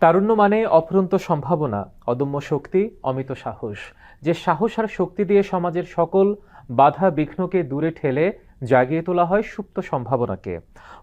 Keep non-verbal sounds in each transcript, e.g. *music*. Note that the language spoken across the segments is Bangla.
তারুণ্য মানে অফুরন্ত সম্ভাবনা, অদম্য শক্তি, অমিত সাহস। যে সাহস আর শক্তি দিয়ে সমাজের সকল বাধা বিঘ্নকে দূরে ঠেলে জাগিয়ে তোলা হয় সুপ্ত সম্ভাবনাকে।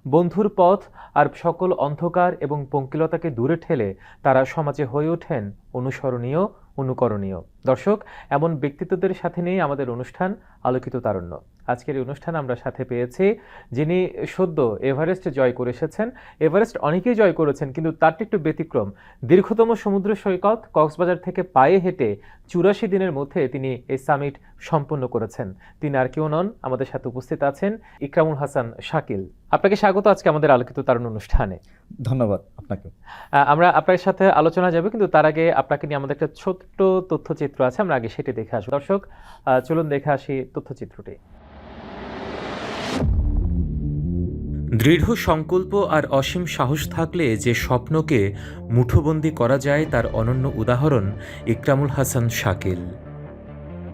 বন্ধুর পথ আর সকল অন্ধকার এবং পঙ্কিলতাকে দূরে ঠেলে তারা সমাজে হয়ে ওঠেন অনুসরণীয়, অনুকরণীয়। দর্শক, এমন ব্যক্তিত্বদের সাথে নিয়ে আমাদের অনুষ্ঠান আলোকিত তারুণ্য। আজকের এই অনুষ্ঠান আমরা সাথে পেয়েছি যিনি সদ্য এভারেস্ট জয় করে এসেছেন। এভারেস্ট অনেকেই জয় করেছেন কিন্তু তারটি একটু ব্যতিক্রম। দীর্ঘতম সমুদ্র সৈকত কক্সবাজার থেকে পায়ে হেঁটে চুরাশি দিনের মধ্যে তিনি এই সামিট সম্পন্ন করেছেন। তিনি আর কেউ নন আমাদের সাথে উপস্থিত আছেন ইকরামুল হাসান শাকিল। আপনাকে স্বাগত আজকে আমাদের আলোকিত তারুণ অনুষ্ঠানে। ধন্যবাদ আপনাকে। আমরা আপনার সাথে আলোচনা যাবে কিন্তু তার আগে আপনাকে নিয়ে আমাদের একটা ছোট্ট তথ্যচিত্র আছে আমরা আগে সেটি দেখে আসব। দর্শক আহ, চলুন দেখে আসি তথ্যচিত্রটি। দৃঢ় সংকল্প আর অসীম সাহস থাকলে যে স্বপ্নকে মুঠোবন্দি করা যায় তার অনন্য উদাহরণ ইকরামুল হাসান শাকিল।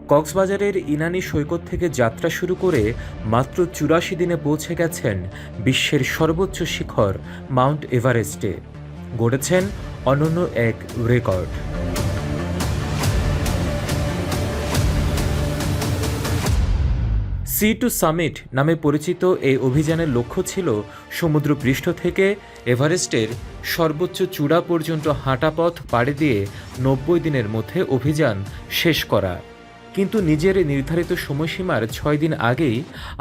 কক্সবাজারের ইনানি সৈকত থেকে যাত্রা শুরু করে মাত্র চুরাশি দিনে পৌঁছে গেছেন বিশ্বের সর্বোচ্চ শিখর মাউন্ট এভারেস্টে, গড়েছেন অনন্য এক রেকর্ড। সি টু সামিট নামে পরিচিত এই অভিযানের লক্ষ্য ছিল সমুদ্রপৃষ্ঠ থেকে এভারেস্টের সর্বোচ্চ চূড়া পর্যন্ত হাঁটা পথ পাড়ি দিয়ে নব্বই দিনের মধ্যে অভিযান শেষ করা। কিন্তু নিজের নির্ধারিত সময়সীমার ছয় দিন আগেই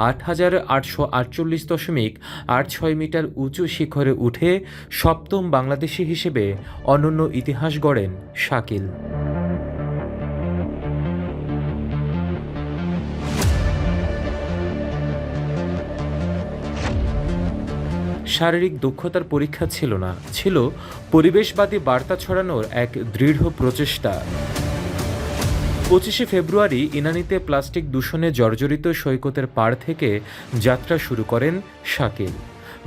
আট হাজার আটশো আটচল্লিশ দশমিক আট ছয় মিটার উঁচু শিখরে উঠে সপ্তম বাংলাদেশি হিসেবে অনন্য ইতিহাস গড়েন শাকিল। শারীরিক দক্ষতার পরীক্ষা ছিল না, ছিল পরিবেশবাদী বার্তা ছড়ানোর এক দৃঢ় প্রচেষ্টা। পঁচিশে ফেব্রুয়ারি ইনানিতে প্লাস্টিক দূষণে জর্জরিত সৈকতের পাড় থেকে যাত্রা শুরু করেন শাকিল।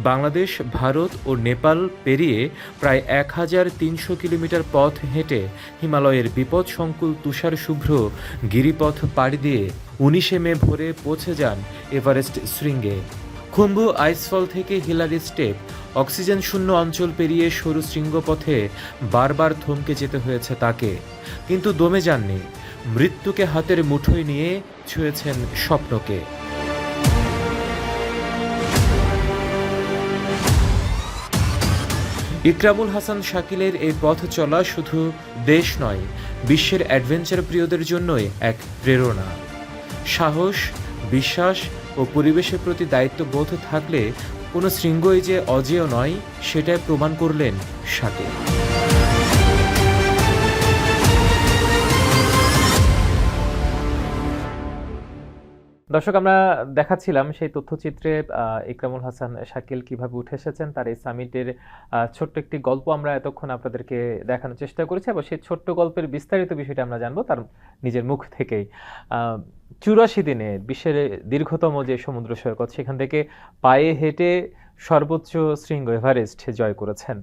বাংলাদেশ, ভারত ও নেপাল পেরিয়ে প্রায় এক হাজার তিনশো কিলোমিটার পথ হেঁটে হিমালয়ের বিপদসংকুল তুষার শুভ্র গিরিপথ পাড়ি দিয়ে উনিশে মে ভোরে পৌঁছে যান এভারেস্ট শৃঙ্গে। খুম্বু আইসফল থেকে হিলারি স্টেপ, অক্সিজেন শূন্য অঞ্চল পেরিয়ে সরু শৃঙ্গপথে বারবার থমকে যেতে হয়েছে তাকে। কিন্তু দমে যাননি। মৃত্যুকে হাতের মুঠোয় নিয়ে ছুঁয়েছেন স্বপ্নকে। ইকরামুল হাসান শাকিলের এই পথ চলা শুধু দেশ নয়, বিশ্বের অ্যাডভেঞ্চার প্রিয়দের জন্যই এক প্রেরণা। সাহস, বিশ্বাস ও পরিবেশের প্রতি দায়িত্ববোধ থাকলে কোনো শৃঙ্গই যে অজেয় নয় সেটাই প্রমাণ করলেন শাকিল। দর্শক, আমরা দেখাচ্ছিলাম সেই তথ্যচিত্রে ইকরামুল হাসান শাকিল কীভাবে উঠে এসেছেন, তার এই সামিটের ছোট্ট একটি গল্প আমরা এতক্ষণ আপনাদেরকে দেখানোর চেষ্টা করেছি এবং সেই ছোট্ট গল্পের বিস্তারিত বিষয়টা আমরা জানব তার নিজের মুখ থেকেই। চুরাশি দিনে বিশ্বের দীর্ঘতম যে সমুদ্র সৈকত, সেখান থেকে পায়ে হেঁটে সর্বোচ্চ শৃঙ্গ এভারেস্ট জয় করেছেন।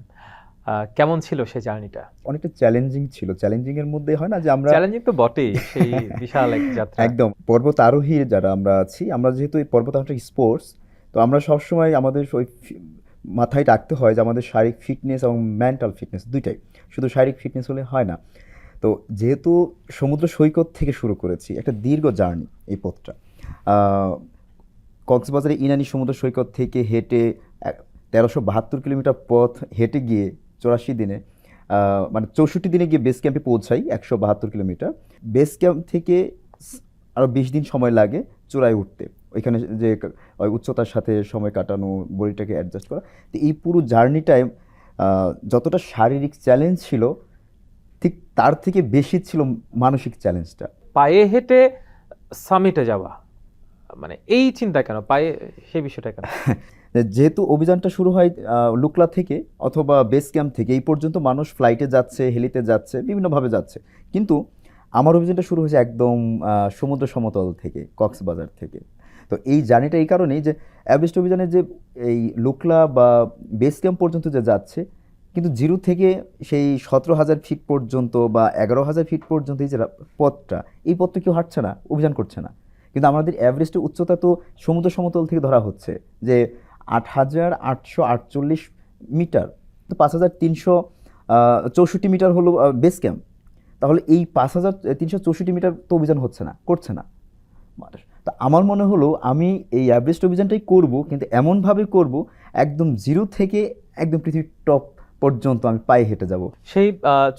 কেমন ছিল সেই জার্নিটা? অনেকটা চ্যালেঞ্জিং ছিল। চ্যালেঞ্জিং এর মধ্যে হয় না যে আমরা চ্যালেঞ্জিং তো বটেই সেই বিশাল এক যাত্রা। একদম পর্বত আরোহী যারা আমরা আছি আমরা যেহেতু এই পর্বত আরোহী স্পোর্টস তো আমরা সবসময় আমাদের ওই মাথায় রাখতে হয় যে আমাদের শারীরিক ফিটনেস এবং মেন্টাল ফিটনেস দুইটাই। শুধু শারীরিক ফিটনেস হলে হয় না। তো যেহেতু সমুদ্র সৈকত থেকে শুরু করেছি একটা দীর্ঘ জার্নি এই পথটা। কক্সবাজারে ইনানি সমুদ্র সৈকত থেকে হেঁটে তেরোশো বাহাত্তর কিলোমিটার পথ হেঁটে গিয়ে চৌরাশি দিনে মানে চৌষট্টি দিনে গিয়ে বেস ক্যাম্পে পৌঁছাই একশো বাহাত্তর কিলোমিটার। বেস ক্যাম্প থেকে আরও বিশ দিন সময় লাগে চূড়ায় উঠতে। ওইখানে যে ওই উচ্চতার সাথে সময় কাটানো বডিটাকে অ্যাডজাস্ট করা। তো এই পুরো জার্নিটায় যতটা শারীরিক চ্যালেঞ্জ ছিল ঠিক তার থেকে বেশি ছিল মানসিক চ্যালেঞ্জটা পায়ে হেঁটে সামিটে যাওয়া। মানে এই চিন্তা কেন? পায়ে সেই বিষয়টা কেন? *laughs* যেহেতু অভিযানটা শুরু হয় লুকলা থেকে অথবা বেস ক্যাম্প থেকে, এই পর্যন্ত মানুষ ফ্লাইটে যাচ্ছে, হেলিতে যাচ্ছে, বিভিন্নভাবে যাচ্ছে। কিন্তু আমার অভিযানটা শুরু হয়েছে একদম সমুদ্র সমতল থেকে, কক্সবাজার থেকে। তো এই জার্নিটা এই কারণেই যে অ্যাভারেস্ট অভিযানে যে এই লুকলা বা বেস ক্যাম্প পর্যন্ত যে যাচ্ছে, কিন্তু জিরো থেকে সেই সতেরো হাজার ফিট পর্যন্ত বা এগারো হাজার ফিট পর্যন্ত এই যে পথটা, এই পথটা কেউ হাঁটছে না, অভিযান করছে না। কিন্তু আমাদের অ্যাভারেস্টের উচ্চতা তো সমুদ্র সমতল থেকে ধরা হচ্ছে। যে আট হাজার আটশো আটচল্লিশ মিটার। তো পাঁচ হাজার তিনশো চৌষট্টি মিটার হলো বেস ক্যাম্প তাহলে এই পাঁচ হাজার তিনশো চৌষট্টি মিটার তো অভিযান হচ্ছে না, করছে না। তা আমার মনে হলো আমি এই অ্যাভারেস্ট অভিযানটাই করব, কিন্তু এমনভাবে করব, একদম জিরো থেকে একদম পৃথিবীর টপ পর্যন্ত আমি পায়ে হেঁটে যাব। সেই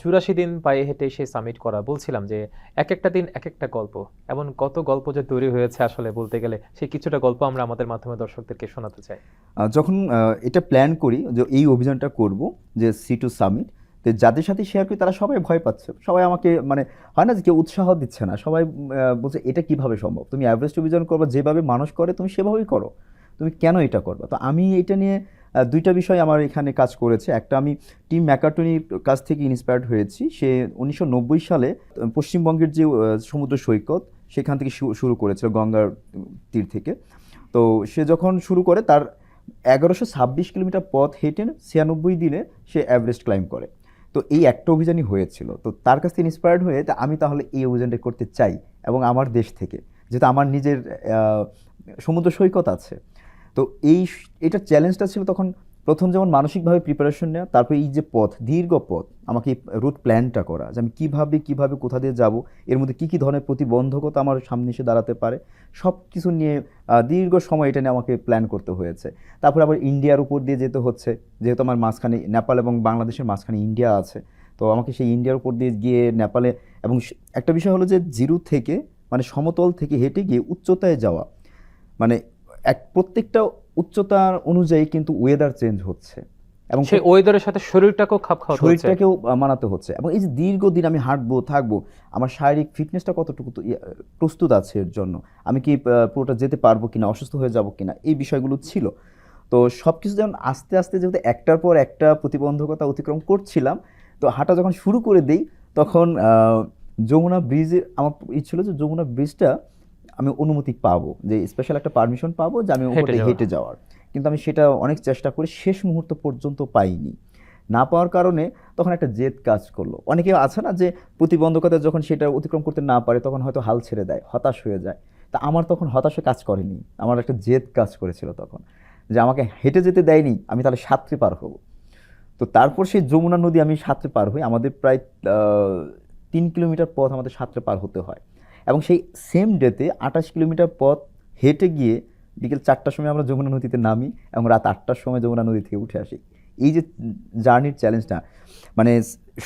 চুরাশি দিন পায়ে হেঁটে সেই সামিট করা বলছিলাম যে এক একটা দিন এক একটা গল্প এমন কত গল্প যে তৈরি হয়েছে আসলে বলতে গেলে সেই কিছুটা গল্প আমরা আমাদের মাধ্যমে দর্শকদেরকে শোনাতে চাই। যখন এটা প্ল্যান করি যে এই অভিযানটা করব যে সি টু সামিট তো যাদের সাথে শেয়ার করি তারা সবাই ভয় পাচ্ছে। সবাই আমাকে মানে হয় না যে কেউ উৎসাহ দিচ্ছে না সবাই বলছে এটা কীভাবে সম্ভব? তুমি অ্যাভারেস্ট অভিযান করবে যেভাবে মানুষ করে তুমি সেভাবেই করো। তুমি কেন এটা করবে? তো আমি এটা নিয়ে দুইটা বিষয় আমার এখানে কাজ করেছে। একটা আমি টিম ম্যাকাটনির কাছ থেকে ইন্সপায়ার্ড হয়েছি। সে উনিশশো নব্বই সালে পশ্চিমবঙ্গের যে সমুদ্র সৈকত, সেখান থেকে শুরু করেছিল গঙ্গার তীর থেকে। তো সে যখন শুরু করে, তার এগারোশো ছাব্বিশ কিলোমিটার পথ হেঁটে ছিয়ানব্বই দিনে সে এভারেস্ট ক্লাইম করে। তো এই একটা অভিযানই হয়েছিল। তো তার কাছ থেকে ইন্সপায়ার্ড হয়ে, তা আমি তাহলে এই অভিযানটা করতে চাই এবং আমার দেশ থেকে। যেহেতু আমার নিজের সমুদ্র সৈকত আছে তো এই এটার চ্যালেঞ্জটা ছিল তখন প্রথম যেমন মানসিকভাবে প্রিপারেশন নেওয়া, তারপরে এই যে পথ, দীর্ঘ পথ, আমাকে রুট প্ল্যানটা করা যে আমি কীভাবে কীভাবে, কোথা দিয়ে যাব, এর মধ্যে কী কী ধরনের প্রতিবন্ধকতা আমার সামনে এসে দাঁড়াতে পারে সব কিছু নিয়ে দীর্ঘ সময় এটা নিয়ে আমাকে প্ল্যান করতে হয়েছে। তারপরে আবার ইন্ডিয়ার উপর দিয়ে যেতে হচ্ছে, যেহেতু আমার মাঝখানে নেপাল এবং বাংলাদেশের মাঝখানে ইন্ডিয়া আছে, তো আমাকে সেই ইন্ডিয়ার উপর দিয়ে গিয়ে নেপালে এবং একটা বিষয় হলো যে জিরো থেকে মানে সমতল থেকে হেঁটে গিয়ে উচ্চতায় যাওয়া মানে এক প্রত্যেকটা উচ্চতার অনুযায়ী কিন্তু ওয়েদার চেঞ্জ হচ্ছে। এবং সেই ওয়েদারের সাথে শরীরটাকেও খাপ খাওয়া হচ্ছে। শরীরটাকেও মানাতে হচ্ছে। এবং এই যে দীর্ঘদিন আমি হাঁটবো থাকব আমার শারীরিক ফিটনেসটা কতটুকু ইয়ে, প্রস্তুত আছে এর জন্য? আমি কি পুরোটা যেতে পারব কিনা অসুস্থ হয়ে যাব কিনা এই বিষয়গুলো ছিল। তো সব কিছু যেমন আস্তে আস্তে যেহেতু একটার পর একটা প্রতিবন্ধকতা অতিক্রম করছিলাম তো হাঁটা যখন শুরু করে দিই তখন যমুনা ব্রিজে আমার ই ছিল যে যমুনা ব্রিজটা আমি অনুমতি পাবো যে স্পেশাল একটা পারমিশন পাবো যে আমি উপর হেঁটে যাওয়ার। কিন্তু আমি সেটা অনেক চেষ্টা করে শেষ মুহূর্ত পর্যন্ত পাইনি। না পাওয়ার কারণে তখন একটা জেদ কাজ করল। অনেকে আছে না যে প্রতিবন্ধকতা যখন সেটা অতিক্রম করতে না পারে তখন হয়তো হাল ছেড়ে দেয় হতাশ হয়ে যায়। তা আমার তখন হতাশে কাজ করেনি আমার একটা জেদ কাজ করেছিল তখন যে আমাকে হেঁটে যেতে দেয়নি আমি তাহলে সাঁতরে পার হব। তো তারপর সেই যমুনা নদী আমি সাঁতরে পার হই আমাদের প্রায় তিন কিলোমিটার পথ আমাদের সাঁতরে পার হতে হয়। এবং সেই সেম ডেতে আঠাশ কিলোমিটার পথ হেঁটে গিয়ে বিকেল চারটার সময় আমরা যমুনা নদীতে নামি এবং রাত আটটার সময় যমুনা নদী থেকে উঠে আসি। এই যে জার্নির চ্যালেঞ্জটা মানে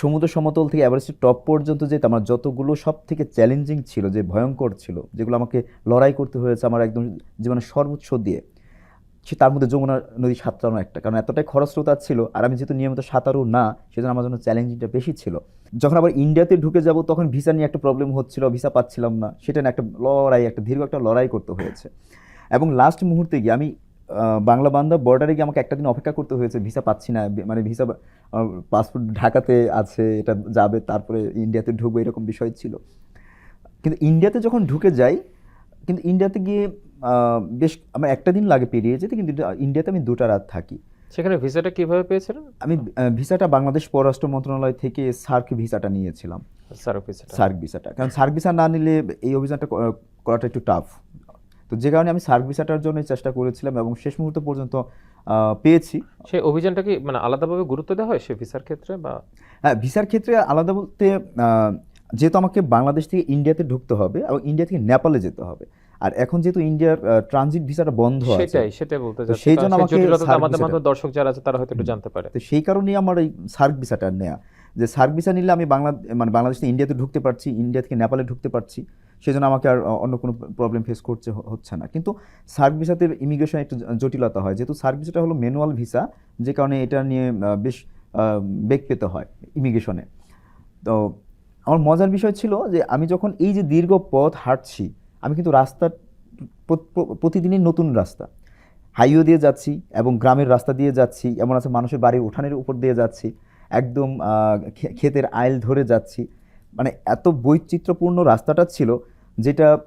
সমুদ্র সমতল থেকে এভারেস্টের টপ পর্যন্ত যেতে আমার যতগুলো সব থেকে চ্যালেঞ্জিং ছিল, যে ভয়ঙ্কর ছিল, যেগুলো আমাকে লড়াই করতে হয়েছে আমার একদম জীবনের সর্বোচ্চ দিয়ে সে তার মধ্যে যমুনা নদী সাঁতরানো একটা। কারণ এতটাই খরস্রোতা ছিল, আর আমি যেহেতু নিয়মিত সাঁতারও না, সেজন্য আমার জন্য চ্যালেঞ্জিংটা বেশি ছিল। যখন আবার ইন্ডিয়াতে ঢুকে যাব, তখন ভিসা নিয়ে একটা প্রবলেম হচ্ছিল ভিসা পাচ্ছিলাম না। সেটা নিয়ে একটা লড়াই, একটা দীর্ঘ একটা লড়াই করতে হয়েছে। এবং লাস্ট মুহূর্তে গিয়ে আমি বাংলা বান্দা বর্ডারে গিয়ে আমাকে একটা দিন অপেক্ষা করতে হয়েছে ভিসা পাচ্ছি না মানে ভিসা পাসপোর্ট ঢাকাতে আছে, এটা যাবে, তারপরে ইন্ডিয়াতে ঢুকবো, এরকম বিষয় ছিল। কিন্তু ইন্ডিয়াতে যখন ঢুকে যাই কিন্তু ইন্ডিয়াতে গিয়ে বেশ আমার একটা দিন লাগে পেরিয়ে যেতে কিন্তু ইন্ডিয়াতে আমি দুটা রাত থাকি। সেখানে ভিসাটা কীভাবে পেয়েছিলেন? আমি ভিসাটা বাংলাদেশ পররাষ্ট্র মন্ত্রণালয় থেকে সার্ক ভিসাটা নিয়েছিলাম। স্যার ভিসাটা। সার্ক ভিসাটা। কারণ সার্ক ভিসা না নিলে এই অভিযানটা করাটা একটু টাফ তো যে কারণে আমি সার্ক ভিসাটার জন্য চেষ্টা করেছিলাম এবং শেষ মুহূর্ত পর্যন্ত পেয়েছি। সেই অভিযানটা কি মানে আলাদাভাবে গুরুত্ব দেওয়া হয় সে ভিসার ক্ষেত্রে বা? হ্যাঁ ভিসার ক্ষেত্রে আলাদা বলতে যেহেতু আমাকে বাংলাদেশ থেকে ইন্ডিয়াতে ঢুকতে হবে এবং ইন্ডিয়া থেকে নেপালে যেতে হবে। আর এখন যেহেতু ইন্ডিয়ার ট্রানজিট ভিসাটা বন্ধ আছে সেটাই সেটাই বলতে তো চাচ্ছি। সেই জন্য আমাকে আমাদের মতো দর্শক যারা আছে তারা হয়তো একটু জানতে পারে। তো সেই কারণেই আমার এই সার্ক ভিসাটা নেওয়া যে সার্ক ভিসা নিলে আমি বাংলা মানে বাংলাদেশ থেকে ইন্ডিয়াতে ঢুকতে পারছি ইন্ডিয়া থেকে নেপালে ঢুকতে পারছি সেজন্য আমাকে আর অন্য কোনো প্রবলেম ফেস করতে হচ্ছে না। কিন্তু সার্ক ভিসাতে ইমিগ্রেশন একটু জটিলতা হয়। যেহেতু সার্ক ভিসাটা হলো ম্যানুয়াল ভিসা যে কারণে এটা নিয়ে বেশ বেগ পেতে হয় ইমিগ্রেশনে তো আমার মজার বিষয় ছিল যে আমি যখন এই যে দীর্ঘ পথ হাঁটছি, আমি কিন্তু রাস্তা প্র- প্র- প্রতিদিনই নতুন রাস্তা। হাইওয়ে দিয়ে যাচ্ছি এবং গ্রামের রাস্তা দিয়ে যাচ্ছি, এমন আছে মানুষের বাড়ির উঠানের উপর দিয়ে যাচ্ছি, একদম ক্ষেতের আইল ধরে যাচ্ছি। মানে এত বৈচিত্র্যপূর্ণ রাস্তাটা ছিল যেটা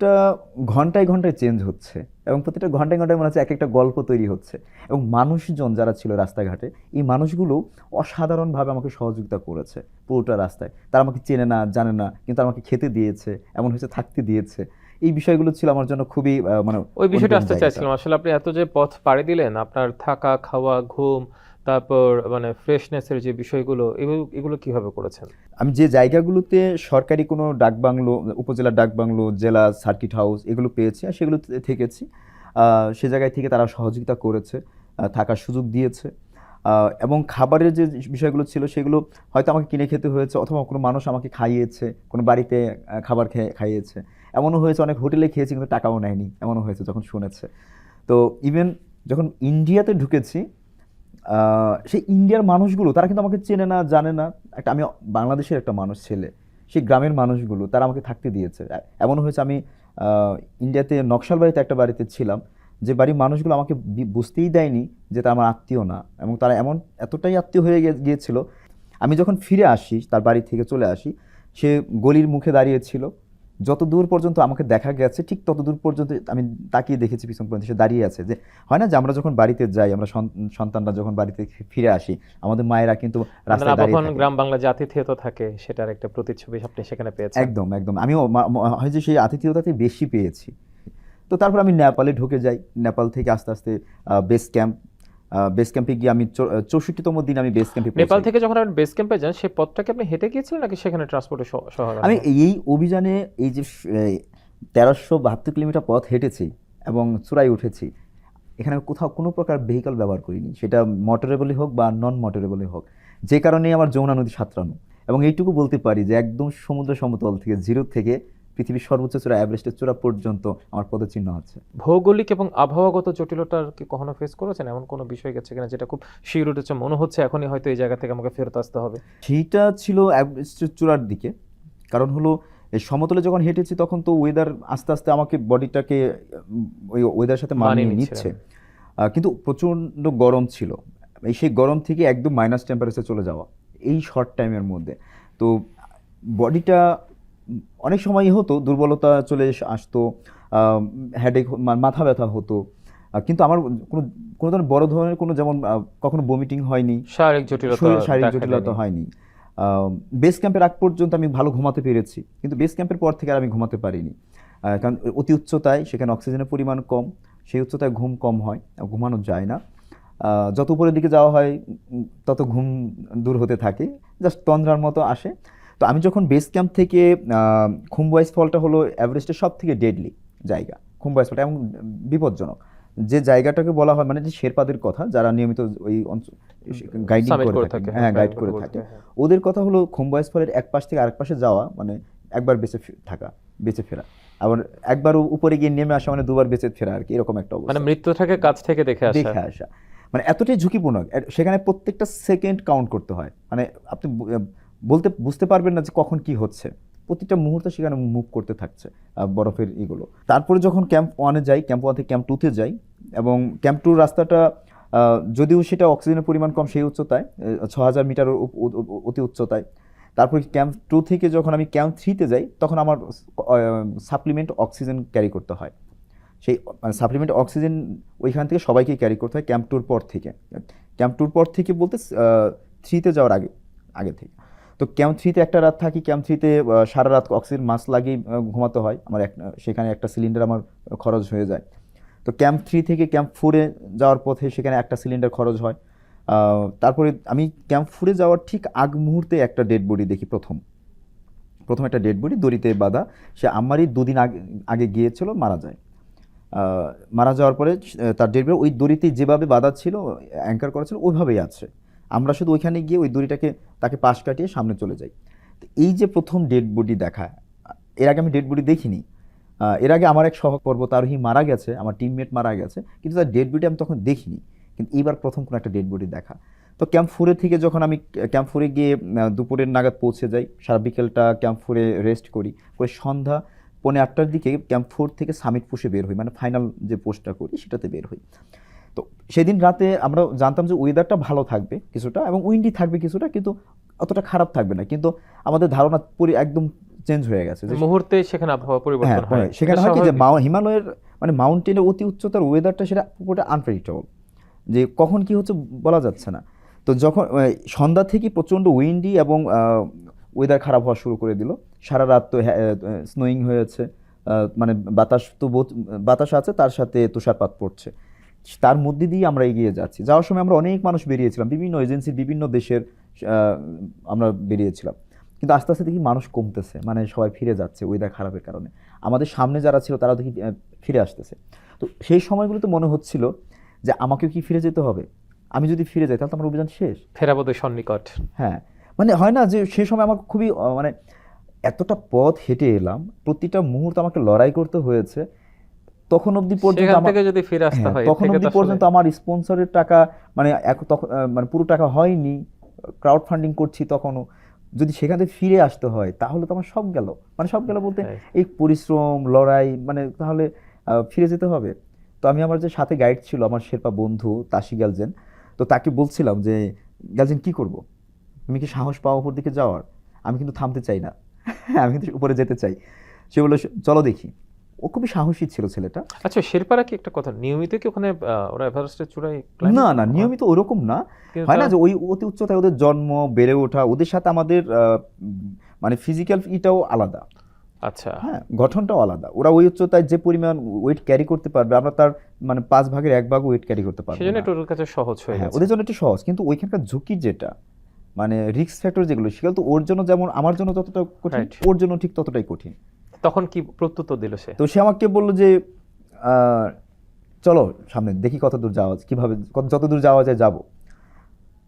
প্রত্যেকটা ঘন্টায় ঘন্টায় চেঞ্জ হচ্ছে এবং প্রত্যেকটা ঘন্টায় ঘন্টায় মনে হচ্ছে এক একটা গল্প তৈরি হচ্ছে এবং মানুষজন যারা ছিল রাস্তাঘাটে এই মানুষগুলো অসাধারণভাবে আমাকে সহযোগিতা করেছে পুরোটা রাস্তায়। তারা আমাকে চেনে না জানে না কিন্তু আমাকে খেতে দিয়েছে এমন হয়েছে থাকতে দিয়েছে। এই বিষয়গুলো ছিল আমার জন্য খুবই মানে ওই বিষয়টা আসতে চাইছিলাম। আসলে আপনি এত যে পথ পাড়ি দিলেন আপনার থাকা খাওয়া ঘুম তারপর মানে ফ্রেশনেসের যে বিষয়গুলো, এগুলো এগুলো কীভাবে করেছেন? আমি যে জায়গাগুলোতে সরকারি কোনো ডাকবাংলো উপজেলা ডাকবাংলো, জেলা সার্কিট হাউস এগুলো পেয়েছি আর সেগুলো থেকেছি। সে জায়গায় থেকে তারা সহযোগিতা করেছে থাকার সুযোগ দিয়েছে। এবং খাবারের যে বিষয়গুলো ছিল সেগুলো হয়তো আমাকে কিনে খেতে হয়েছে অথবা কোনো মানুষ আমাকে খাইয়েছে, কোনো বাড়িতে খাবার খেয়ে খাইয়েছে। এমনও হয়েছে, অনেক হোটেলে খেয়েছি কিন্তু টাকাও নেয়নি, এমনও হয়েছে যখন শুনেছে। তো ইভেন যখন ইন্ডিয়াতে ঢুকেছি সেই ইন্ডিয়ার মানুষগুলো, তারা কিন্তু আমাকে চেনে না, জানে না। একটা আমি বাংলাদেশের একটা মানুষ ছেলে, সেই গ্রামের মানুষগুলো, তারা আমাকে থাকতে দিয়েছে। এমন হয়েছে আমি ইন্ডিয়াতে নকশাল বাড়িতে একটা বাড়িতে ছিলাম, যে বাড়ির মানুষগুলো আমাকে বুঝতেই দেয়নি যে তারা আমার আত্মীয় না, এবং তারা এমন এতটাই আত্মীয় হয়ে গিয়েছিল। আমি যখন ফিরে আসি, তার বাড়ি থেকে চলে আসি, সে গলির মুখে দাঁড়িয়েছিল যত দূর পর্যন্ত আমাকে দেখা গেছে ঠিক তত দূর পর্যন্ত আমি তাকিয়ে দেখেছি পিছন পর্যন্ত। সে দাঁড়িয়ে আছে যে হয় না যে আমরা যখন বাড়িতে যাই আমরা সন্তানরা যখন বাড়িতে ফিরে আসি আমাদের মায়েরা কিন্তু রাস্তায় দাঁড়িয়ে গ্রাম বাংলা যে আতিথেয়তা থাকে সেটার একটা প্রতিচ্ছবি আপনি সেখানে পেয়েছেন। একদম একদম। আমিও হয় যে সেই আতিথেয়তাতে বেশি পেয়েছি। তো তারপর আমি নেপালে ঢুকে যাই। নেপাল থেকে আস্তে আস্তে বেস ক্যাম্প বেস ক্যাম্পে গিয়ে আমি চৌষট্টিতম দিন আমি বেস ক্যাম্পে নেপাল থেকে যখন আপনি বেস ক্যাম্পে যান সেই পথটাকে আপনি হেঁটে গিয়েছিলেন নাকি সেখানে ট্রান্সপোর্টের সহায়তা আমি এই অভিযানে এই যে তেরোশো বাহাত্তর কিলোমিটার পথ হেঁটেছি এবং চূড়ায় উঠেছি। এখানে আমি কোথাও কোনো প্রকার ভেহিকল ব্যবহার করিনি। সেটা মোটরেবলই হোক বা নন মোটরেবলই হোক। যে কারণে আমার যমুনা নদী সাঁতরানো। এবং এইটুকু বলতে পারি যে একদম সমুদ্র সমতল থেকে জিরো থেকে পৃথিবীর সর্বোচ্চ চূড়া এভারেস্টের চূড়া পর্যন্ত আমার পদচিহ্ন আছে। ভৌগোলিক এবং আবহাওয়াগত জটিলতার কি কখনো ফেস করেছেন? এমন কোনো বিষয় গেছে কিনা যেটা খুব শিউর উঠেছে? মনে হচ্ছে এখনই হয়তো এই জায়গা থেকে আমাকে ফেরত আসতে হবে। সেইটা ছিল এভারেস্টের চূড়ার দিকে। কারণ হলো এই সমতলে যখন হেঁটেছি তখন তো ওয়েদার আস্তে আস্তে আমাকে বডিটাকে ওই ওয়েদার সাথে মানিয়ে। নিচ্ছে। কিন্তু প্রচণ্ড গরম ছিল। এই সেই গরম থেকে একদম মাইনাস টেম্পারেচার চলে যাওয়া এই শর্ট টাইমের মধ্যে। তো বডিটা অনেক সময়ই হতো দুর্বলতা চলে আসতো হেডেক মাথা ব্যথা হতো। কিন্তু আমার কোনো কোনো ধরনের বড় ধরনের কোনো যেমন কখনো বমিটিং হয়নি শারীরিক জটিলতা শারীরিক জটিলতা। হয়নি। বেস ক্যাম্পের আগ পর্যন্ত আমি ভালো ঘুমাতে পেরেছি কিন্তু বেস ক্যাম্পের পর থেকে আর আমি ঘুমাতে পারিনি। কারণ অতি উচ্চতায় সেখানে অক্সিজেনের পরিমাণ কম সেই উচ্চতায় ঘুম কম হয় ঘুমানো যায় না। যত উপরের দিকে যাওয়া হয় তত ঘুম দূর হতে থাকে জাস্ট তন্দ্রার মতো আসে। তো আমি যখন বেস ক্যাম্প থেকে খুম্বয়েস ফলটা হলো এভারেস্টের সব থেকে ডেডলি জায়গা। খুম্বয়েস ফলটা এবং বিপজ্জনক। যে জায়গাটাকে বলা হয় মানে যে শেরপাদের কথা যারা নিয়মিত ওই গাইডিং করে থাকে। হ্যাঁ গাইড করে থাকে। হ্যাঁ। ওদের কথা হলো খুম্বয়েস ফলের এক পাশ থেকে আরেক পাশে যাওয়া মানে একবার বেঁচে থাকা বেঁচে ফেরা। আবার একবার উপরে গিয়ে নেমে আসা মানে দুবার বেঁচে ফেরা আর কি এরকম একটা মানে অবস্থা মৃত্যুটাকে কাছ থেকে দেখে আসা। দেখে আসা। মানে এতটাই ঝুঁকিপূর্ণ। সেখানে প্রত্যেকটা সেকেন্ড কাউন্ট করতে হয়। মানে আপনি বলতে, বুঝতে পারবেন না যে কখন কি হচ্ছে। প্রতিটা মুহূর্তে সেখানে মুভ করতে থাকছে বরফের ইগুলো তারপরে যখন ক্যাম্প ওয়ানে যাই ক্যাম্প ওয়ান থেকে ক্যাম্প টুতে যাই, এবং ক্যাম্প টুর রাস্তাটা যদিও সেটা অক্সিজেনের পরিমাণ কম সেই উচ্চতায় ছ হাজার মিটার অতি উচ্চতায়, তারপরে ক্যাম্প টু থেকে যখন আমি ক্যাম্প থ্রিতে যাই, তখন আমার সাপ্লিমেন্ট অক্সিজেন ক্যারি করতে হয়। সেই সাপ্লিমেন্ট অক্সিজেন ওইখান থেকে সবাইকে ক্যারি করতে হয় ক্যাম্প টুর পর থেকে। ক্যাম্প টুর পর থেকে বলতে থ্রিতে যাওয়ার আগে আগে থেকে। তো ক্যাম্প থ্রিতে একটা রাত থাকি ক্যাম্প থ্রিতে সারা রাত অক্সিজেন মাস্ক লাগিয়ে ঘুমাতে হয়। আমার এক, সেখানে একটা সিলিন্ডার আমার খরচ হয়ে যায়। তো ক্যাম্প থ্রি থেকে ক্যাম্প ফোরে যাওয়ার পথে সেখানে একটা সিলিন্ডার খরচ হয়। তারপরে আমি ক্যাম্প ফোরে যাওয়ার ঠিক আগ মুহূর্তে একটা ডেড বডি দেখি প্রথম। প্রথম একটা ডেড বডি দড়িতে বাঁধা। সে আমারই দুদিন আগে আগে গিয়েছিল, মারা যায়। মারা যাওয়ার পরে তার ডেড বডি ওই দড়িতে যেভাবে বাঁধা ছিল অ্যাঙ্কার করা ছিল, ওইভাবেই আছে। আমরা শুধু ওইখানে গিয়ে ওই দড়িটাকে, তাকে পাশ কাটিয়ে সামনে চলে যাই। তো এই যে প্রথম ডেড বডি দেখা, এর আগে আমি ডেড বডি দেখিনি। এর আগে আমার এক সহকর্মী আরোহী মারা গেছে, আমার টিমমেট মারা গেছে, কিন্তু তার ডেড বডি আমি তখন দেখিনি। কিন্তু এইবার প্রথম কোনো একটা ডেড বডি দেখা। তো ক্যাম্প ফোরে থেকে যখন আমি ক্যাম্প ফোরে গিয়ে দুপুরের নাগাদ পৌঁছে যাই, সারা বিকেলটা ক্যাম্প ফোরে রেস্ট করি। করে সন্ধ্যা পৌনে আটটার দিকে ক্যাম্প ফোর থেকে সামিট পোষে বের হই মানে ফাইনাল যে পোস্টটা করি, সেটাতে বের হই। তো সেদিন রাতে আমরা জানতাম যে ওয়েদারটা ভালো থাকবে কিছুটা এবং উইন্ডি থাকবে কিছুটা কিন্তু অতটা খারাপ থাকবে না। কিন্তু আমাদের ধারণা পুরি একদম চেঞ্জ হয়ে গেছে যে মুহূর্তে সেখানে আবহাওয়া হ্যাঁ পরিবর্তন হয় হয়। সেখানে হয় কি যে হিমালয়ের মানে মাউন্টেনের অতি উচ্চতার ওয়েদারটা সেটা পুরোটা আনপ্রেডিক্টেবল যে কখন কি হচ্ছে বলা যাচ্ছে না। তো যখন সন্ধ্যা থেকে প্রচণ্ড উইন্ডি এবং ওয়েদার খারাপ হওয়া শুরু করে দিল। সারা রাত তো স্নোয়িং হয়েছে। মানে বাতাস তো বাতাস আছে তার সাথে তুষারপাত পড়ছে। তার মধ্যে দিয়ে আমরা এগিয়ে যাচ্ছি। যাওয়ার সময় আমরা অনেক মানুষ বেরিয়েছিলাম বিভিন্ন এজেন্সির বিভিন্ন দেশের আমরা বেরিয়েছিলাম। কিন্তু আস্তে আস্তে দেখি মানুষ কমতেছে মানে সবাই ফিরে যাচ্ছে ওয়েদার খারাপের কারণে। আমাদের সামনে যারা ছিল তারা দেখি ফিরে আসতেছে। তো সেই সময়গুলোতে মনে হচ্ছিল যে আমাকেও কি ফিরে যেতে হবে? আমি যদি ফিরে যাই তাহলে তো আমার অভিযান শেষ। ফেরাবোধের সন্নিকট। হ্যাঁ মানে হয় না যে সেই সময় আমার খুবই মানে এতটা পথ হেঁটে এলাম প্রতিটা মুহূর্ত আমাকে লড়াই করতে হয়েছে। তখন অবধি পর্যন্ত আমার থেকে যদি ফিরে আসতে হ্যাঁ, হয় তখন অবধি পর্যন্ত আমার স্পন্সরের টাকা মানে এক তখন মানে পুরো টাকা হয়নি ক্রাউড ফান্ডিং করছি তখনও। যদি সেখান থেকে ফিরে আসতে হয় তাহলে তো আমার সব গেল। মানে সব গেল বলতে। এই পরিশ্রম লড়াই মানে তাহলে ফিরে যেতে হবে। তো আমি আমার যে সাথে গাইড ছিল আমার শেরপা বন্ধু তাসি গ্যালজেন তো তাকে বলছিলাম যে গ্যালজেন কি করব? তুমি কি সাহস পাও উপর দিকে যাওয়ার? আমি কিন্তু থামতে চাই না। *laughs* আমি কিন্তু উপরে যেতে চাই। সে বলল চলো দেখি। ও খুবই সাহসী ছিল ছেলেটা। আচ্ছা শেরপারা কি একটা কথা? নিয়মিত কি ওখানে ওরা এভারেস্টের চূড়ায় না না নিয়মিত ওরকম না। হয় না যে ওই অতি উচ্চতায় ওদের জন্ম বেড়ে ওঠা ওদের সাথে আমাদের মানে ফিজিক্যাল ইটাও আলাদা। আচ্ছা। হ্যাঁ গঠনটাও আলাদা। ওরা ওই উচ্চতায় যে পরিমাণ ওয়েট ক্যারি করতে পারবে আমরা তার মানে পাঁচ ভাগের এক ভাগ ওয়েট ক্যারি করতে পারব সেজন্য ওদের কাছে সহজ হয়ে হ্যাঁ গেছে। ওদের জন্য একটু সহজ। কিন্তু ওইখানকার ঝুঁকি যেটা মানে রিস্ক ফ্যাক্টর যেগুলো সেগুলো তো ওর জন্য যেমন আমার জন্য যতটা কঠিন ওর জন্য ঠিক ততটাই কঠিন। তখন কি প্রত্যুত্তর দিল সে? তো সে আমাকে বলল যে চলো সামনে, দেখি কত দূর যাওয়া কীভাবে যত দূর যাওয়া যায় যাব।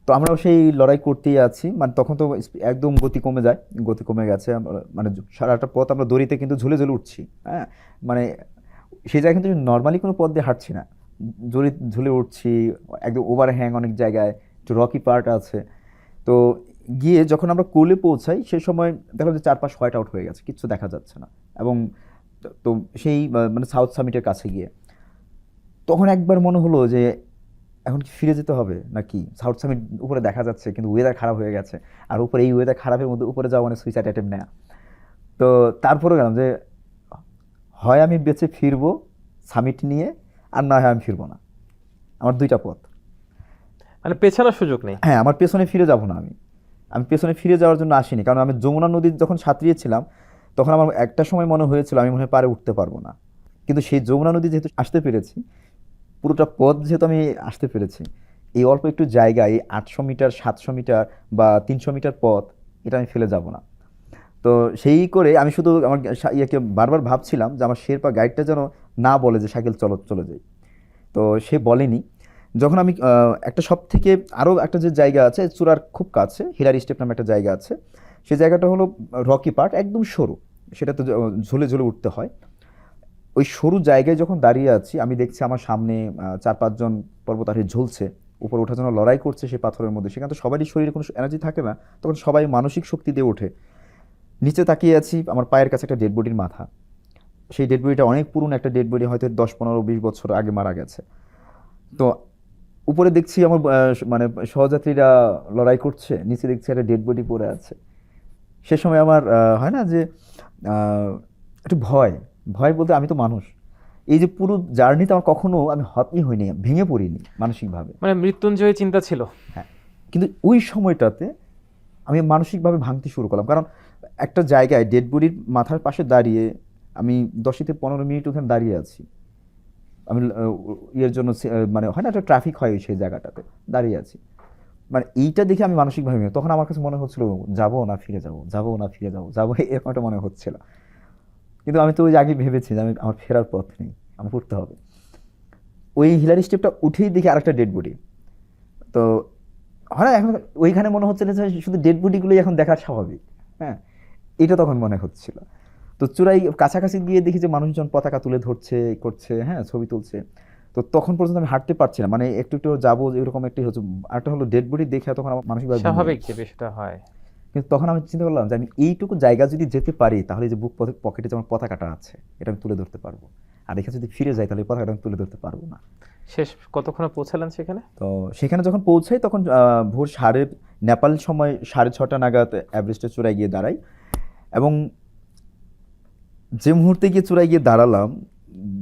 তো আমরাও সেই লড়াই করতেই আছি মানে তখন তো একদম গতি কমে যায়, গতি কমে গেছে মানে সারাটা পথ আমরা দড়িতে কিন্তু ঝুলে ঝুলে উঠছি হ্যাঁ? মানে সেই জায়গায় কিন্তু নর্মালি কোনো পথ দিয়ে হাঁটছি না দড়ি ঝুলে উঠছি, একদম ওভার হ্যাং অনেক জায়গায়, একটু রকি পার্ট আছে, তো গিয়ে যখন আমরা কোলে পৌঁছাই সেই সময় দেখলাম যে চারপাশ হোয়াইট আউট হয়ে গেছে কিচ্ছু দেখা যাচ্ছে না। এবং তো- তো সেই মানে সাউথ সামিটের কাছে গিয়ে তখন একবার মনে হলো যে এখন কি ফিরে যেতে হবে নাকি? সাউথ সামিট উপরে দেখা যাচ্ছে কিন্তু ওয়েদার খারাপ হয়ে গেছে। আর উপরে এই ওয়েদার খারাপের মধ্যে উপরে যাওয়া মানে সুইসাইড অ্যাটেম্প নেয়া। তো তারপরে গেলাম যে হয় আমি বেঁচে ফিরবো সামিট নিয়ে আর না হয় আমি ফিরবো না। আমার দুইটা পথ। মানে পেছানোর সুযোগ নেই। হ্যাঁ আমার পেছনে ফিরে যাব না আমি। আমি পেছনে ফিরে যাওয়ার জন্য আসিনি। কারণ আমি যমুনা নদীর যখন সাঁতরিয়েছিলাম তখন আমার একটা সময় মনে হয়েছিল আমি মনে হয় পারে উঠতে পারব না। কিন্তু সেই যমুনা নদী যেহেতু আসতে পেরেছি, পুরোটা পথ যেহেতু আমি আসতে পেরেছি, এই অল্প একটু জায়গায় আটশো মিটার, সাতশো মিটার বা তিনশো মিটার পথ, এটা আমি ফেলে যাব না। তো সেই করে আমি শুধু আমার ইয়েকে বারবার ভাবছিলাম যে আমার শেরপা গাইডটা যেন না বলে যে সাইকেল চলো, চলে যাই। তো সে বলেনি। যখন আমি একটা সব থেকে আরও একটা যে জায়গা আছে, চূড়ার খুব কাছে হিলারি স্টেপ নামে একটা জায়গা আছে, সেই জায়গাটা হলো রকি পার্ট একদম সরু। সেটা তো ঝুলে ঝুলে উঠতে হয়। ওই সরু জায়গায় যখন দাঁড়িয়ে আছি, আমি দেখছি আমার সামনে চার পাঁচজন পর্বতারোহী ঝুলছে। উপরে ওঠার জন্য লড়াই করছে সেই পাথরের মধ্যে। সেখানে তো সবারই শরীরে কোনো এনার্জি থাকে না, তখন সবাই মানসিক শক্তি দিয়ে ওঠে। নিচে তাকিয়ে আছি, আমার পায়ের কাছে একটা ডেড বডির মাথা। সেই ডেড বডিটা অনেক পুরনো, একটা ডেড বডি হয়তো দশ, পনেরো, বিশ বছর আগে মারা গেছে। তো উপরে দেখছি আমার মানে সহযাত্রীরা লড়াই করছে নিচে দেখছি একটা ডেড বডি পড়ে আছে। সে সময় আমার হয় না যে একটু ভয় ভয় বলতে আমি তো মানুষ। এই যে পুরো জার্নিতে আমার কখনো আমি হতই হইনি ভেঙে পড়িনি মানসিকভাবে। মানে মৃত্যুঞ্জয় চিন্তা ছিল। হ্যাঁ কিন্তু ওই সময়টাতে আমি মানসিকভাবে ভাঙতে শুরু করলাম। কারণ একটা জায়গায় ডেড বডির মাথার পাশে দাঁড়িয়ে আমি দশ থেকে পনেরো মিনিট ওখানে দাঁড়িয়ে আছি। আমি ইয়ের জন্য মানে হয় না, একটা ট্রাফিক হয় সেই জায়গাটাতে, দাঁড়িয়ে আছি। মানে এইটা দেখে আমি মানসিকভাবে তখন আমার কাছে মনে হচ্ছিল, যাব না, ফিরে যাব যাব না, ফিরে যাব যাব এরকম একটা মনে হচ্ছিল। কিন্তু আমি তো ওই আগে ভেবেছি যে আমি, আমার ফেরার পথ নেই আমার করতে হবে। ওই হিলারি স্টেপটা উঠেই দেখি আরেকটা ডেড বডি তো, হয় না, এখন ওইখানে মনে হচ্ছে যে, শুধু ডেড বডিগুলোই এখন দেখার স্বাভাবিক হ্যাঁ? এটা তখন মনে হচ্ছিল। তো চূড়াই কাছাকাছি গিয়ে দেখি যে মানুষজন পতাকা তুলে ধরছে করছে হ্যাঁ ছবি তুলছে। তো তখন পর্যন্ত আমি হাঁটতে পারছি না। মানে একটু একটু যাব এরকম একটি হচ্ছে আরেকটা হলো ডেড বডি দেখে তখন আমার মানসিকভাবে ভেঙে স্বাভাবিক যে বিষয়টা হয়। কিন্তু তখন আমি চিন্তা করলাম যে আমি এইটুকু জায়গা যদি যেতে পারি তাহলে যে বুক পকেটে যেমন পতাকাটা আছে এটা আমি তুলে ধরতে পারব। আর এখানে যদি ফিরে যাই তাহলে পতাকাটা আমি তুলে ধরতে পারব না। শেষ কতক্ষণে পৌঁছালেন সেখানে? তো সেখানে যখন পৌঁছাই তখন ভোর সাড়ে নেপাল সময় সাড়ে ছটা নাগাদ এভারেস্টের চূড়ায় গিয়ে দাঁড়াই। এবং যে মুহূর্তে গিয়ে চূড়ায় গিয়ে দাঁড়ালাম,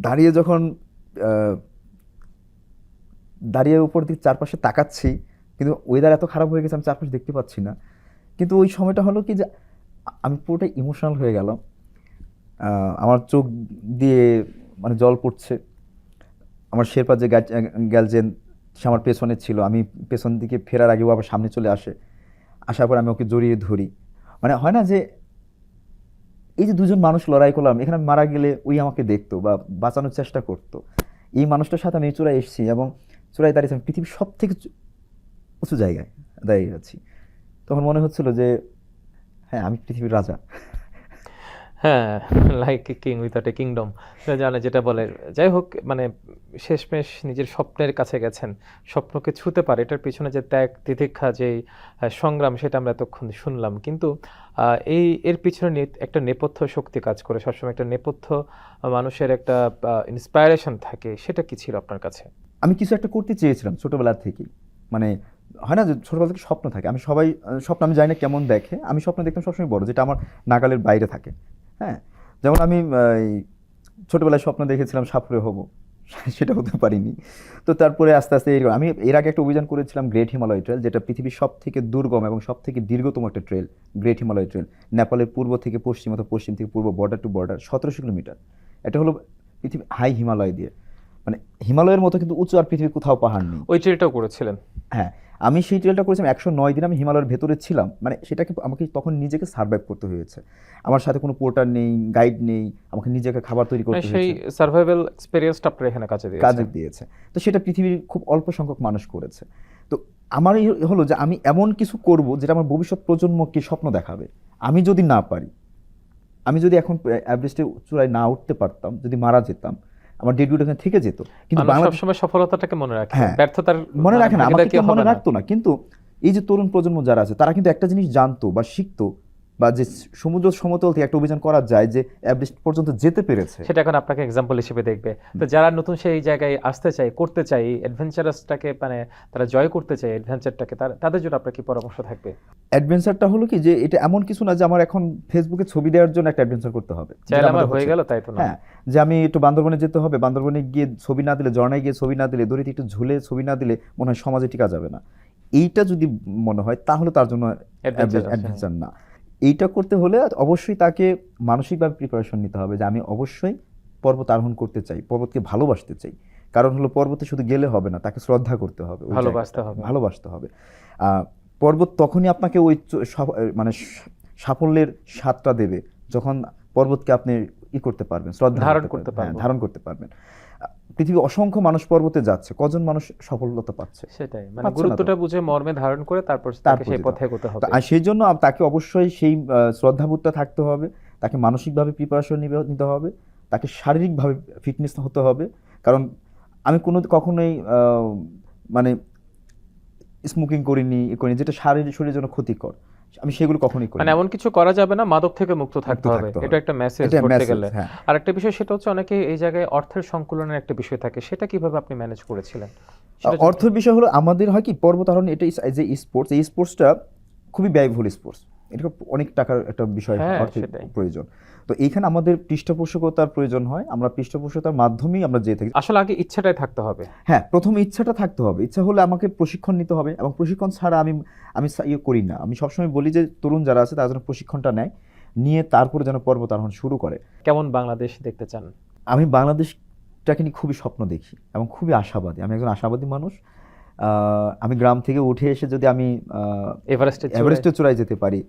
দাঁড়িয়ে যখন দাঁড়িয়ে উপর দিকে চারপাশে তাকাচ্ছি, কিন্তু ওয়েদার এত খারাপ হয়ে গেছে, আমি চারপাশে দেখতে পাচ্ছি না। কিন্তু ওই সময়টা হলো কি যে, আমি পুরোটা ইমোশনাল হয়ে গেলাম। আমার চোখ দিয়ে মানে জল পড়ছে। আমার শেরপা যে গ্যালজেন, সে আমার পেছনে ছিল। আমি পেছন দিকে ফেরার আগেও আবার সামনে চলে আসে। আসার পর আমি ওকে জড়িয়ে ধরি। মানে হয় না যে এই যে দুজন মানুষ লড়াই করলাম, এখানে মারা গেলে ওই আমাকে দেখতো বা বাঁচানোর চেষ্টা করতো। এই মানুষটার সাথে আমি চূড়ায় এসেছি এবং চূড়ায় দাঁড়িয়েছি আমি পৃথিবীর সব থেকে উঁচু জায়গায় দাঁড়িয়ে আছি। তখন মনে হচ্ছিল যে হ্যাঁ আমি পৃথিবীর রাজা। হ্যাঁ like king without a kingdom জানে যেটা বলে। যাই হোক মানে শেষমেশ নিজের স্বপ্নের কাছে গেছেন। স্বপ্নকে ছুতে পারে। এটার পিছনে যে ত্যাগ, তিতিক্ষা যে সংগ্রাম, সেটা আমরা এতক্ষণ শুনলাম। কিন্তু এই, এর পিছনে একটা নেপথ্য শক্তি কাজ করে। সবসময় একটা নেপথ্য মানুষের একটা ইন্সপায়ারেশন থাকে। সেটা কি ছিল আপনার কাছে? আমি কিছু একটা করতে চেয়েছিলাম ছোটবেলা থেকেই। মানে হয় না যে ছোটবেলা থেকে স্বপ্ন থাকে। আমি সবাই স্বপ্ন, আমি জানি না কেমন দেখে। আমি স্বপ্ন দেখতাম সবসময় বড়, যেটা আমার নাগালের বাইরে থাকে। হ্যাঁ যেমন আমি ছোটোবেলায় স্বপ্ন দেখেছিলাম সাপুরে হব *laughs* সেটা হতে পারিনি। তো তারপরে আস্তে আস্তে এরকম- আমি এর আগে একটা অভিযান করেছিলাম গ্রেট হিমালয় ট্রেল যেটা পৃথিবীর সব থেকে দুর্গম এবং সব থেকে দীর্ঘতম একটা ট্রেল গ্রেট হিমালয় ট্রেল নেপালের পূর্ব থেকে পশ্চিম অথবা পশ্চিম থেকে পূর্ব বর্ডার টু বর্ডার সতেরোশো কিলোমিটার। এটা হলো পৃথিবী হাই হিমালয় দিয়ে। মানে হিমালয়ের মতো কিন্তু উঁচু আর পৃথিবীর কোথাও পাহাড় নেই। ওই ট্রেটাও করেছিলেন। হ্যাঁ আমি সেই ট্রেলটা করেছিলাম একশো নয় দিন আমি হিমালয়ের ভেতরে ছিলাম। মানে সেটাকে আমাকে তখন নিজেকে সার্ভাইভ করতে হয়েছে। আমার সাথে কোনো পোর্টার নেই গাইড নেই আমাকে নিজেকে খাবার তৈরি মানে করতে সেই হয়েছে। সার্ভাইভাল এক্সপেরিয়েন্সটা আপনার এখানে কাজে দিয়েছে। কাজে দিয়েছে। তো সেটা পৃথিবীর খুব অল্প সংখ্যক মানুষ করেছে। তো আমার এই হলো যে আমি এমন কিছু করব যেটা আমার ভবিষ্যৎ প্রজন্মকে স্বপ্ন দেখাবে। আমি যদি না পারি আমি যদি এখন অ্যাভারেস্টে চূড়ায় না উঠতে পারতাম যদি মারা যেতাম আমার ডেবিউটা ওখানে থেকে যেত। কিন্তু বাংলা সব সবসময় সফলতাটাকে মনে রাখে। হ্যাঁ। ব্যর্থতার মনে রাখে না আমাকে মনে রাখতো না। কিন্তু এই যে তরুণ প্রজন্ম যারা আছে তারা কিন্তু একটা জিনিস জানতো বা শিখতো বা যে সমুদ্র সমতল থেকে একটা অভিযান করা যায় যে এভারেস্ট পর্যন্ত যেতে পেরেছে। সেটা এখন আপনাকে এক্সাম্পল হিসেবে দেখবে। তো যারা নতুন সেই জায়গায় আসতে চায় করতে চায় অ্যাডভেঞ্চারাসটাকে মানে তারা জয় করতে চায় অ্যাডভেঞ্চারটাকে তাদের জন্য আপনার কি পরামর্শ থাকবে? অ্যাডভেঞ্চারটা হলো কি যে এটা এমন কিছু না যে আমার এখন ফেসবুকে ছবি দেওয়ার জন্য একটা অ্যাডভেঞ্চার করতে হবে। আমার হয়ে গেল তাই তো না? হ্যাঁ যে আমি একটু বান্দরবনে যেতে হবে বান্দরবনে গিয়ে ছবি না দিলে জর্নায় গিয়ে ছবি না দিলে দড়িতে একটু ঝুলে ছবি না দিলে মনে হয় সমাজে টিকা যাবে না। এইটা যদি মনে হয় তাহলে তার জন্য অ্যাডভেঞ্চার না। এইটা করতে হলে অবশ্যই তাকে মানসিকভাবে প্রিপারেশন নিতে হবে যে আমি অবশ্যই পর্বত আরোহণ করতে চাই পর্বতকে ভালোবাসতে চাই। কারণ হলো পর্বতে শুধু গেলে হবে না তাকে শ্রদ্ধা করতে হবে ভালোবাসতে হবে। ভালোবাসতে হবে। আহ, পর্বত তখনই আপনাকে ওই মানে সাফল্যের স্বাদটা দেবে যখন পর্বতকে আপনি ই করতে পারবেন শ্রদ্ধা ধারণ করতে হ্যাঁ, পারব। ধারণ করতে পারবেন। আহ, পৃথিবীর অসংখ্য মানুষ পর্বতে যাচ্ছে। কজন মানুষ সফলতা পাচ্ছে? সেটাই। মানে। গুরুত্বটা বুঝে মর্মে ধারণ করে তারপর তাকে সেই পথে এগোতে হবে। আর সেই জন্য তাকে অবশ্যই সেই শ্রদ্ধাবোধটা থাকতে হবে। তাকে মানসিকভাবে প্রিপারেশন নিতে হবে। তাকে শারীরিকভাবে ফিটনেস হতে হবে। কারণ আমি কোনো কখনোই মানে স্মোকিং করিনি ই করিনি যেটা শারীরিক শরীরের জন্য ক্ষতিকর। আমি সেগুলো কখনোই করি মানে এমন কিছু করা যাবে না মাদক থেকে মুক্ত থাকতে হবে। এটা একটা মেসেজ করতে গেলে। হ্যাঁ। আর একটা বিষয় সেটা হচ্ছে অনেকে এই জায়গায় অর্থের সংকুলনের একটা বিষয় থাকে। সেটা কীভাবে আপনি ম্যানেজ করেছিলেন? অর্থের বিষয় হলো আমাদের হয় কি পর্বতারোহণ এটা যে স্পোর্টস এই স্পোর্টসটা খুবই ব্যয়বহুল স্পোর্টস এটা অনেক টাকার একটা বিষয় হ্যাঁ, অর্থের প্রয়োজন। তো এইখানে আমাদের পৃষ্ঠপোষকতার প্রয়োজন হয় আমরা পৃষ্ঠপোষকতার মাধ্যমেই আমরা যেয়ে থাকি। আসলে আগে ইচ্ছাটাই থাকতে হবে। হ্যাঁ প্রথম ইচ্ছাটা থাকতে হবে। ইচ্ছা হলে আমাকে প্রশিক্ষণ নিতে হবে এবং প্রশিক্ষণ ছাড়া আমি আমি ইয়ে করি না। আমি সবসময় বলি যে তরুণ যারা আছে তারা যেন প্রশিক্ষণটা নেয় নিয়ে তারপরে যেন পর্বত আরোহণ শুরু করে। কেমন বাংলাদেশ দেখতে চান? আমি বাংলাদেশটাকে নিয়ে খুবই স্বপ্ন দেখি এবং খুবই আশাবাদী। আমি একজন আশাবাদী মানুষ। আমি গ্রাম থেকে উঠে এসে যদি আমি আহ, এভারেস্টের চূড়ায়- যেতে পারি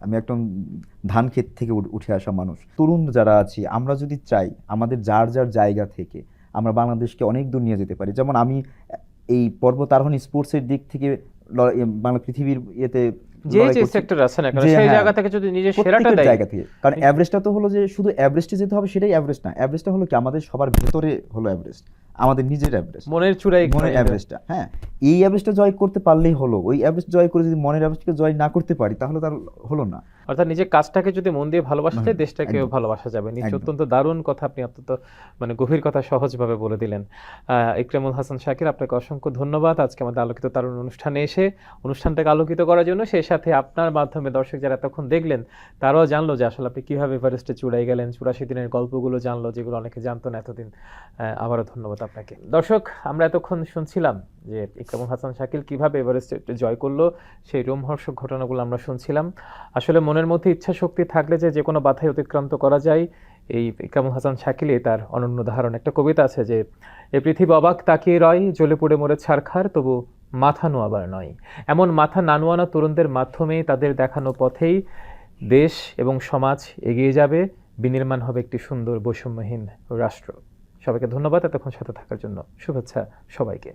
আমি একদম ধান ক্ষেত থেকে উঠে আসা মানুষ। তরুণ যারা আছি আমরা যদি চাই আমাদের যার যার জায়গা থেকে আমরা বাংলাদেশকে অনেক দূর নিয়ে যেতে পারি। যেমন আমি এই পর্বতারোহণ স্পোর্টসের দিক থেকে বাংলা পৃথিবীর ইয়েতে যে যে সেক্টর আছে না কেন সেই হ্যাঁ, জায়গা থেকে যদি নিজের সেরাটা দেয়। জায়গা থেকে। কারণ এভারেস্টটা তো হলো যে শুধু এভারেস্টে যেতে হবে সেটাই এভারেস্ট না। এভারেস্টটা হলো কি? আমাদের সবার ভেতরে হলো এভারেস্ট। আমাদের নিজের অ্যাভারেজ মনের চূড়ায় মনের অ্যাভারেজটা হ্যাঁ। এই অ্যাভারেজটা জয় করতে পারলেই হলো। ওই অ্যাভারেজ জয় করে যদি মনের অ্যাভারেজকে জয় না করতে পারি তাহলে তার হলো না। অর্থাৎ নিজের কাজটাকে যদি মন দিয়ে ভালোবাসা যায় দেশটাকেও ভালোবাসা যাবে। নিশ্চয় অত্যন্ত দারুণ কথা আপনি অত্যন্ত মানে গভীর কথা সহজভাবে বলে দিলেন। ইকরামুল হাসান শাকির আপনাকে অসংখ্য ধন্যবাদ। আজকে আমাদের আলোকিত তারুণ অনুষ্ঠানে এসে অনুষ্ঠানটাকে আলোকিত করার জন্য সেই সাথে আপনার মাধ্যমে দর্শক যারা এতক্ষণ দেখলেন তারাও জানলো যে আসলে আপনি কীভাবে এভারেস্টে চূড়াই গেলেন চুরাশি দিনের গল্পগুলো জানলো যেগুলো অনেকে জানতো না এতদিন। আহ, আবারও ধন্যবাদ আপনাকে। দর্শক আমরা এতক্ষণ শুনছিলাম যে ইকরামুল হাসান শাকিল কীভাবে এভারেস্টে জয় করল সেই রোমহর্ষক ঘটনাগুলো আমরা শুনছিলাম। আসলে মনের মধ্যে ইচ্ছা শক্তি থাকলে যে যে কোনো বাধাই অতিক্রান্ত করা যায়। এই কামুল হাসান শাকিলে তার অনন্য উদাহরণ একটা কবিতা আছে যে, এ পৃথিবী অবাক তাকিয়ে রয়, জ্বলে পড়ে মরে ছারখার, তবু মাথা নোয়াবার নয়। এমন মাথা না নোয়ানো তরুণদের মাধ্যমে তাদের দেখানো পথেই দেশ এবং সমাজ এগিয়ে যাবে। বিনির্মাণ হবে একটি সুন্দর বৈষম্যহীন রাষ্ট্র। সবাইকে ধন্যবাদ এতক্ষণ সাথে থাকার জন্য। শুভেচ্ছা সবাইকে।